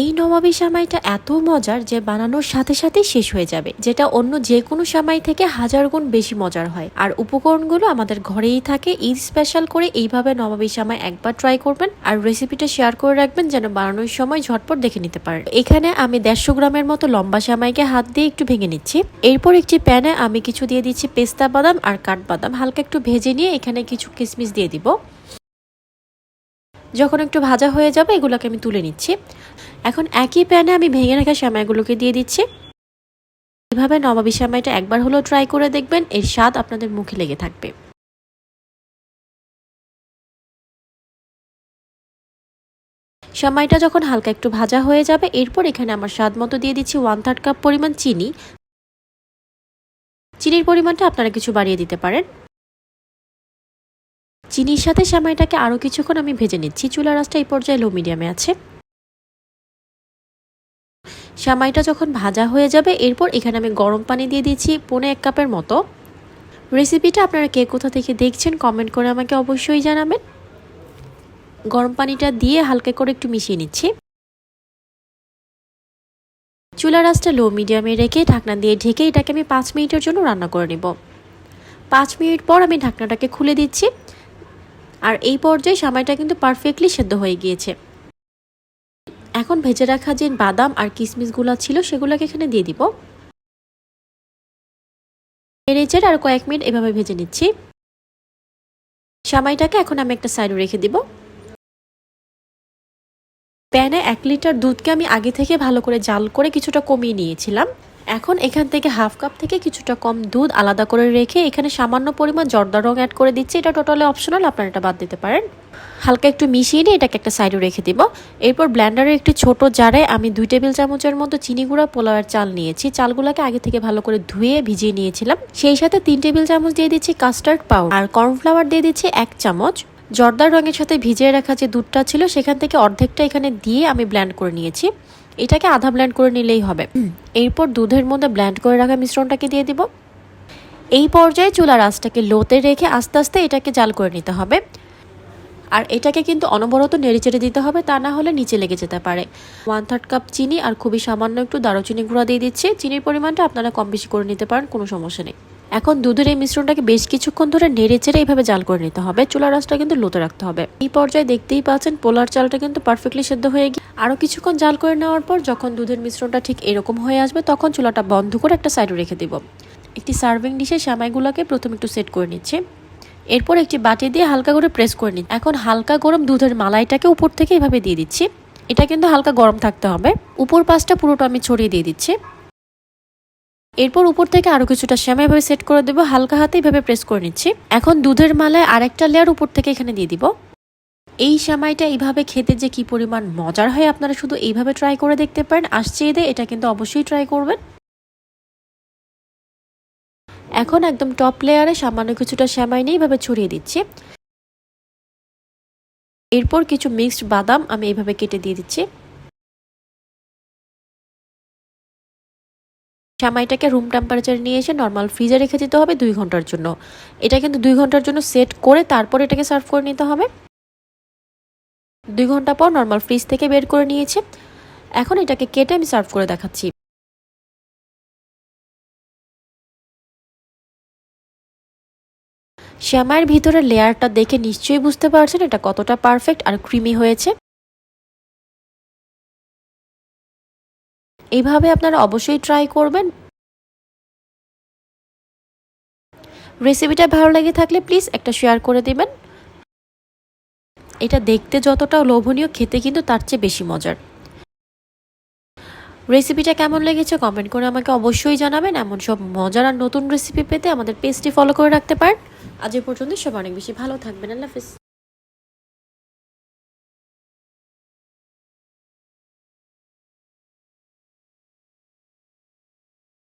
এই নবাবী সামাইটা এত মজার যে বানানোর সাথে সাথে শেষ হয়ে যাবে, যেটা অন্য যে কোনো সামাই থেকে হাজার গুণ বেশি মজার হয়। আর উপকরণগুলো আমাদের ঘরেই থাকে, ঈদ স্পেশাল করে এইভাবে নবাবী সামাই একবার ট্রাই করবেন আর রেসিপিটা শেয়ার করে রাখবেন যেন বানানোর সময় ঝটপট দেখে নিতে পারেন। এখানে আমি দেড়শো গ্রামের মতো লম্বা সামাইকে হাত দিয়ে একটু ভেঙে নিচ্ছি। এরপর একটি প্যানে আমি কিছু দিয়ে দিচ্ছি পেস্তা বাদাম আর কাঠবাদাম। হালকা একটু ভেজে নিয়ে এখানে কিছু কিশমিশ দিয়ে দিব। যখন একটু ভাজা হয়ে যাবে, এগুলোকে আমি তুলে নিচ্ছি। এখন একই প্যানে আমি ভেঙে রাখা সেমাইগুলোকে দিয়ে দিচ্ছি। এভাবে নবাবী সেমাইটা একবার হলেও ট্রাই করে দেখবেন, এর স্বাদ আপনাদের মুখে লেগে থাকবে। সেমাইটা যখন হালকা একটু ভাজা হয়ে যাবে, এরপর এখানে আমার স্বাদ মতো দিয়ে দিচ্ছি ওয়ান থার্ড কাপ পরিমাণ চিনি। চিনির পরিমাণটা আপনারা কিছু বাড়িয়ে দিতে পারেন। চিনির সাথে সেমাইটাকে আরও কিছুক্ষণ আমি ভেজে নিচ্ছি। চুলা রাসটা এই পর্যায়ে লো মিডিয়ামে আছে। সামাইটা যখন ভাজা হয়ে যাবে, এরপর এখানে আমি গরম পানি দিয়ে দিচ্ছি পৌনে এক কাপের মতো। রেসিপিটা আপনারা কে কোথা থেকে দেখছেন কমেন্ট করে আমাকে অবশ্যই জানাবেন। গরম পানিটা দিয়ে হালকা করে একটু মিশিয়ে নিচ্ছি। চুলা রাসটা লো মিডিয়ামে রেখে ঢাকনা দিয়ে ঢেকে এটাকে আমি পাঁচ মিনিটের জন্য রান্না করে নেব। পাঁচ মিনিট পর আমি ঢাকনাটাকে খুলে দিচ্ছি। আর এই পর্যায়ে সামাইটা কিন্তু পারফেক্টলি সেদ্ধ হয়ে গিয়েছে। এখন ভেজে রাখা যে বাদাম আর কিশমিশগুলো ছিল সেগুলোকে এখানে দিয়ে দিব। নেড়েচের আর কয়েক মিনিট এভাবে ভেজে নিচ্ছি। সামাইটাকে এখন আমি একটা সাইডে রেখে দিব। প্যানে এক লিটার দুধকে আমি আগে থেকে ভালো করে জাল করে কিছুটা কমিয়ে নিয়েছিলাম। এখন এখান থেকে হাফ কাপ থেকে কিছুটা কম দুধ আলাদা করে রেখে এখানে সামান্য পরিমাণ জর্দা রং অ্যাড করে দিচ্ছি। এটা টোটালি অপশনাল আপনারা এটা বাদ দিতে পারেন। হালকা একটু মিশিয়ে নিয়ে এটাকে একটা সাইডে রেখে দিব। এরপর ব্ল্যান্ডারের একটি ছোট জারে আমি দুই টেবিল চামচের মতো চিনি গুঁড়া পোলাওয়ের চাল নিয়েছি। চালগুলোকে আগে থেকে ভালো করে ধুয়ে ভিজিয়ে নিয়েছিলাম। সেই সাথে তিন টেবিল চামচ দিয়ে দিচ্ছি কাস্টার্ড পাউডার আর কর্নফ্লাওয়ার দিয়ে দিচ্ছি এক চামচ। জর্দার রঙের সাথে ভিজিয়ে রাখা যে দুধটা ছিল, সেখান থেকে অর্ধেকটা এখানে দিয়ে আমি ব্ল্যান্ড করে নিয়েছি। এটাকে আধা ব্ল্যান্ড করে নিলেই হবে। এরপর দুধের মধ্যে ব্ল্যান্ড করে রাখা মিশ্রণটাকে দিয়ে দিব। এই পর্যায়ে চুলার আঁচটাকে লোতে রেখে আস্তে আস্তে এটাকে জাল করে নিতে হবে। আর এটাকে কিন্তু অনবরত নেড়ে চেড়ে দিতে হবে, তা না হলে নিচে লেগে যেতে পারে। ওয়ান থার্ড কাপ চিনি আর খুবই সামান্য একটু দারুচিনি গুঁড়া দিয়ে দিচ্ছি। চিনির পরিমাণটা আপনারা কম বেশি করে নিতে পারেন, কোনো সমস্যা নেই। এখন দুধের এই মিশ্রণটাকে বেশ কিছুক্ষণ ধরে নেড়ে চেড়ে এইভাবে জাল করে নিতে হবে। চুলার রাসটা কিন্তু লোতে রাখতে হবে। এই পর্যায়ে দেখতেই পাচ্ছেন, পোলার চালটা কিন্তু পারফেক্টলি সেদ্ধ হয়ে গিয়ে আরও কিছুক্ষণ জাল করে নেওয়ার পর যখন দুধের মিশ্রণটা ঠিক এরকম হয়ে আসবে, তখন চুলাটা বন্ধ করে একটা সাইডে রেখে দিব। একটি সার্ভিং ডিশে সামাইগুলোকে প্রথম একটু সেট করে নিচ্ছে। এরপর একটি বাটি দিয়ে হালকা করে প্রেস করে নিন। এখন হালকা গরম দুধের মালাইটাকে উপর থেকে এভাবে দিয়ে দিচ্ছি। এটা কিন্তু হালকা গরম থাকতে হবে। উপর পাশটা পুরোটা আমি ছড়িয়ে দিয়ে দিচ্ছি। এরপর উপর থেকে আরও কিছুটা শ্যামা এভাবে সেট করে দেবো। হালকা হাতে এভাবে প্রেস করে নিচ্ছি। এখন দুধের মালায় আরেকটা লেয়ার উপর থেকে এখানে দিয়ে দিব। এই সামাইটা এইভাবে খেতে যে কি পরিমাণ মজার হয়, আপনারা শুধু এইভাবে ট্রাই করে দেখতে পারেন। আসছে ঈদে এটা কিন্তু অবশ্যই ট্রাই করবেন। এখন একদম টপ লেয়ারে সামান্য কিছুটা শ্যামাই নিয়ে এইভাবে ছড়িয়ে দিচ্ছি। এরপর কিছু মিক্সড বাদাম আমি এইভাবে কেটে দিয়ে দিচ্ছি। সামাইটাকে রুম টেম্পারেচার নিয়ে এসে নর্মাল ফ্রিজে রেখে দিতে হবে দুই ঘণ্টার জন্য। এটা কিন্তু দুই ঘণ্টার জন্য সেট করে তারপর এটাকে সার্ভ করে নিতে হবে। দুই ঘণ্টা পর নর্মাল ফ্রিজ থেকে বের করে নিয়েছি। এখন এটাকে কেটে আমি সার্ভ করে দেখাচ্ছি। শ্যামাইয়ের ভিতরের লেয়ারটা দেখে নিশ্চয়ই বুঝতে পারছেন এটা কতটা পারফেক্ট আর ক্রিমি হয়েছে। এইভাবে আপনারা অবশ্যই ট্রাই করবেন। রেসিপিটা ভালো লেগে থাকলে প্লিজ একটা শেয়ার করে দিবেন। এটা দেখতে যতটা লোভনীয়, খেতে কিন্তু তার চেয়ে বেশি মজার। রেসিপিটা কেমন লেগেছে কমেন্ট করে আমাকে অবশ্যই জানাবেন। এমন সব মজার আর নতুন রেসিপি পেতে আমাদের পেজটি ফলো করে রাখতে পারেন। আজ এ পর্যন্ত সব অনেক বেশি ভালো থাকবেন। আল্লাহ হাফিজ।